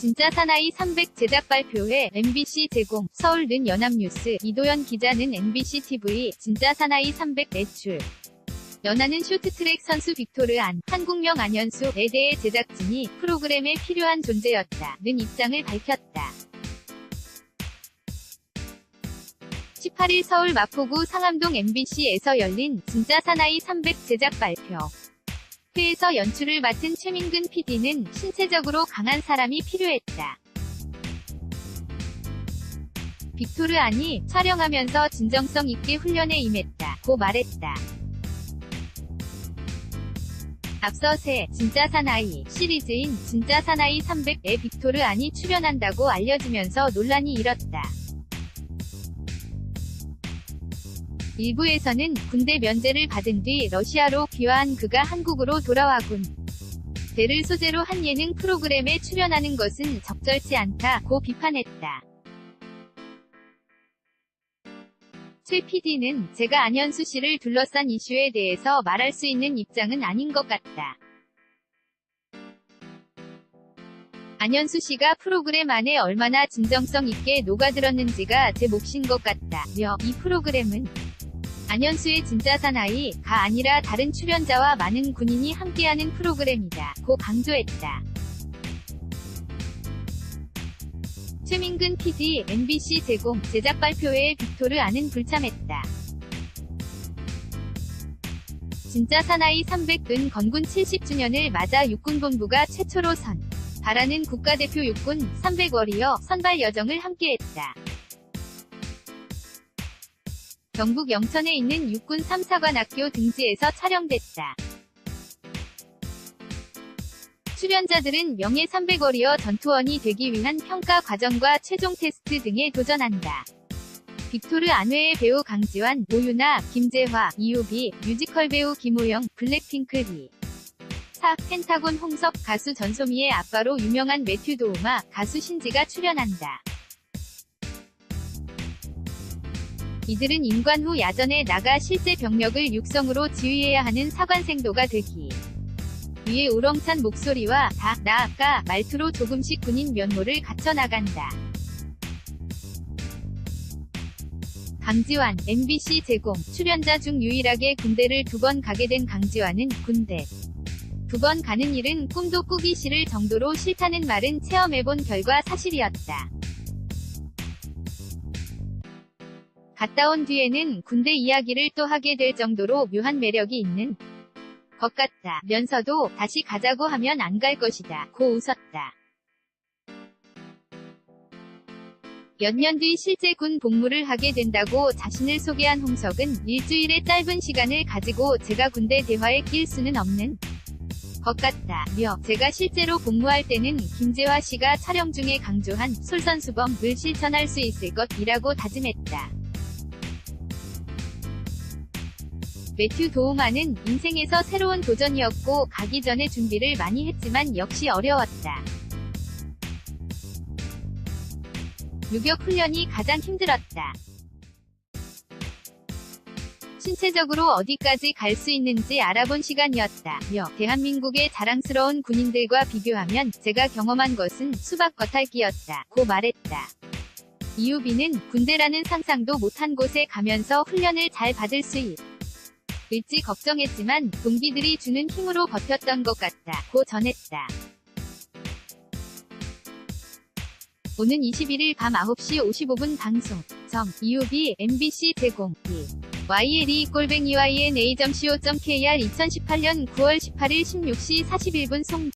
진짜 사나이 300 제작 발표회 MBC 제공 서울 는 연합뉴스 이도현 기자는 MBC TV 진짜 사나이 300 매출 연하는 쇼트트랙 선수 빅토르 안, 한국명 안현수 에 대해 제작진이 프로그램에 필요한 존재였다 는 입장을 밝혔다. 18일 서울 마포구 상암동 MBC에서 열린 진짜 사나이 300 제작 발표. 회에서 연출을 맡은 최민근 PD는 신체적으로 강한 사람이 필요했다. 빅토르 안이 촬영하면서 진정성 있게 훈련에 임했다. 고 말했다. 앞서 새 진짜 사나이 시리즈인 진짜 사나이 300에 빅토르 안이 출연한다고 알려지면서 논란이 일었다. 일부에서는 군대 면제를 받은 뒤 러시아로 귀화한 그가 한국으로 돌아와군. 대를 소재로 한 예능 프로그램에 출연하는 것은 적절치 않다고 비판했다. 최 PD는 제가 안현수 씨를 둘러싼 이슈에 대해서 말할 수 있는 입장은 아닌 것 같다. 안현수 씨가 프로그램 안에 얼마나 진정성 있게 녹아들었는지가 제 몫인 것 같다며 이 프로그램은 안현수의 진짜 사나이 가 아니라 다른 출연자와 많은 군인이 함께하는 프로그램이다. 고 강조했다. 최민근 PD, MBC 제공, 제작 발표회에 빅토르 안은 불참했다. 진짜 사나이 300은 건군 70주년을 맞아 육군본부가 최초로 선. 바라는 국가대표 육군 300워리어 선발 여정을 함께했다. 경북 영천에 있는 육군 3사관학교 등지에서 촬영됐다. 출연자들은 명예 300워리어 전투원이 되기 위한 평가 과정과 최종 테스트 등에 도전한다. 빅토르 안외의 배우 강지환, 오유나, 김재화, 이유비, 뮤지컬 배우 김호영, 블랙핑크 리. 사, 펜타곤 홍석, 가수 전소미의 아빠로 유명한 매튜 도우마, 가수 신지가 출연한다. 이들은 임관 후 야전에 나가 실제 병력을 육성으로 지휘해야 하는 사관생도가 되기. 위에 우렁찬 목소리와 다, 나, 까 말투로 조금씩 군인 면모를 갖춰나간다. 강지환, MBC 제공, 출연자 중 유일하게 군대를 두 번 가게 된 강지환은 군대. 두 번 가는 일은 꿈도 꾸기 싫을 정도로 싫다는 말은 체험해본 결과 사실이었다. 갔다 온 뒤에는 군대 이야기를 또 하게 될 정도로 묘한 매력이 있는 것 같다. 면서도 다시 가자고 하면 안 갈 것이다. 고 웃었다. 몇 년 뒤 실제 군 복무를 하게 된다고 자신을 소개한 홍석은 일주일의 짧은 시간을 가지고 제가 군대 대화에 낄 수는 없는 것 같다. 며 제가 실제로 복무할 때는 김재화 씨가 촬영 중에 강조한 솔선수범을 실천할 수 있을 것이라고 다짐했다. 매튜 도우마는 인생에서 새로운 도전이었고 가기 전에 준비를 많이 했지만 역시 어려웠다. 유격 훈련이 가장 힘들었다. 신체적으로 어디까지 갈 수 있는지 알아본 시간이었다. 며 대한민국의 자랑스러운 군인들과 비교하면 제가 경험한 것은 수박 겉핥기였다. 고 말했다. 이유비는 군대라는 상상도 못한 곳에 가면서 훈련을 잘 받을 수 있. 일지 걱정했지만 동기들이 주는 힘으로 버텼던 것 같다. 고 전했다. 오는 21일 밤 9시 55분 방송. 정, 이유비, MBC 제공, 이. YLE 꼴뱅이 YNA.co.kr 2018년 9월 18일 16시 41분 송.